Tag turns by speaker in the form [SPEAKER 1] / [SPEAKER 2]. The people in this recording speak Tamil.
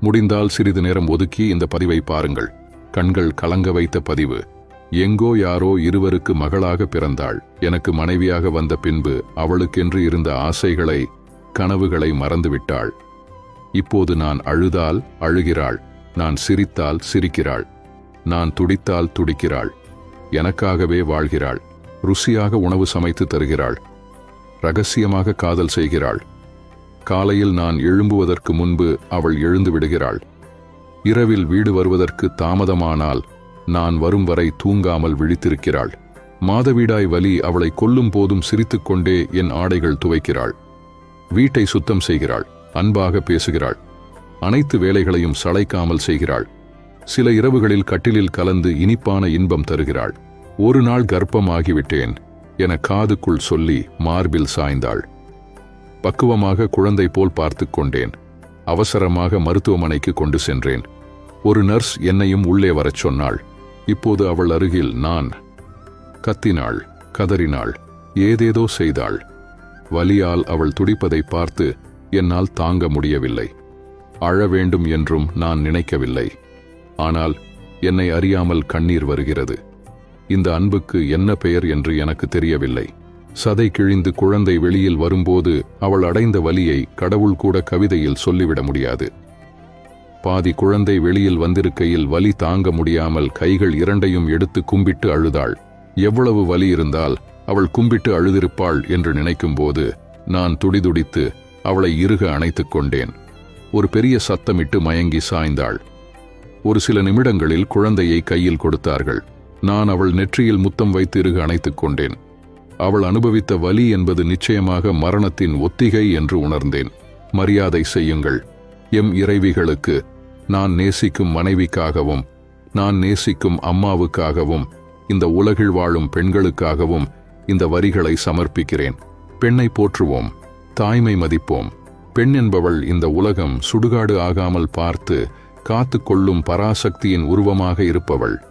[SPEAKER 1] முடிந்தால் சிறிது நேரம் ஒதுக்கி இந்த பதிவை பாருங்கள். கண்கள் கலங்க வைத்த பதிவு. எங்கோ யாரோ இருவருக்கு மகளாக பிறந்தாள். எனக்கு மனைவியாக வந்த பின்பு அவளுக்கென்று இருந்த ஆசைகளை கனவுகளை மறந்துவிட்டாள். இப்போது நான் அழுதால் அழுகிறாள். நான் சிரித்தால் சிரிக்கிறாள். நான் துடித்தால் துடிக்கிறாள். எனக்காகவே வாழ்கிறாள். ருசியாக உணவு சமைத்து தருகிறாள். ரகசியமாக காதல் செய்கிறாள். காலையில் நான் எழும்புவதற்கு முன்பு அவள் எழுந்து விடுகிறாள். இரவில் வீடு வருவதற்கு தாமதமானால் நான் வரும் வரை தூங்காமல் விழித்திருக்கிறாள். மாதவிடாய் வலி அவளை கொல்லும் போதும் சிரித்துக்கொண்டே என் ஆடைகள் துவைக்கிறாள். வீட்டை சுத்தம் செய்கிறாள் அன்பாக பேசுகிறாள். அனைத்து வேலைகளையும் சளைக்காமல் செய்கிறாள். சில இரவுகளில் கட்டிலில் கலந்து இனிப்பான இன்பம் தருகிறாள். ஒரு நாள் கர்ப்பமாகிவிட்டேன் என காதுக்குள் சொல்லி மார்பில் சாய்ந்தாள். பக்குவமாக குழந்தை போல் பார்த்து கொண்டேன். அவசரமாக மருத்துவமனைக்கு கொண்டு சென்றேன். ஒரு நர்ஸ் என்னையும் உள்ளே வரச் சொன்னாள். இப்போது அவள் அருகில் நான். கத்தினாள் கதறினாள் ஏதேதோ செய்தாள். வலியால் அவள் துடிப்பதை பார்த்து என்னால் தாங்க முடியவில்லை. அழ வேண்டும் என்றும் நான் நினைக்கவில்லை. ஆனால் என்னை அறியாமல் கண்ணீர் வருகிறது. இந்த அன்புக்கு என்ன பெயர் என்று எனக்கு தெரியவில்லை. சதை கிழிந்து குழந்தை வெளியில் வரும்போது அவள் அடைந்த வலியை கடவுள் கூட கவிதையில் சொல்லிவிட முடியாது. பாதி குழந்தை வெளியில் வந்திருக்கையில் வலி தாங்க முடியாமல் கைகள் இரண்டையும் எடுத்து கும்பிட்டு அழுதாள். எவ்வளவு வலி இருந்தால் அவள் கும்பிட்டு அழுதிருப்பாள் என்று நினைக்கும்போது நான் துடிதுடித்து அவளை இறுக அணைத்துக் கொண்டேன். ஒரு பெரிய சத்தமிட்டு மயங்கி சாய்ந்தாள். ஒரு சில நிமிடங்களில் குழந்தையை கையில் கொடுத்தார்கள். நான் அவள் நெற்றியில் முத்தம் வைத்து இறுக அணைத்துக் கொண்டேன். அவள் அனுபவித்த வலி என்பது நிச்சயமாக மரணத்தின் ஒத்திகை என்று உணர்ந்தேன். மரியாதை செய்யுங்கள். எம் இறைவிகளுக்கு நான் நேசிக்கும் மனைவிக்காகவும் நான் நேசிக்கும் அம்மாவுக்காகவும் இந்த உலகில் வாழும் பெண்களுக்காகவும் இந்த வரிகளை சமர்ப்பிக்கிறேன். பெண்ணை போற்றுவோம் தாய்மை மதிப்போம். பெண் என்பவள் இந்த உலகம் சுடுகாடு ஆகாமல் பார்த்து காத்து கொள்ளும் பராசக்தியின் உருவமாக இருப்பவள்.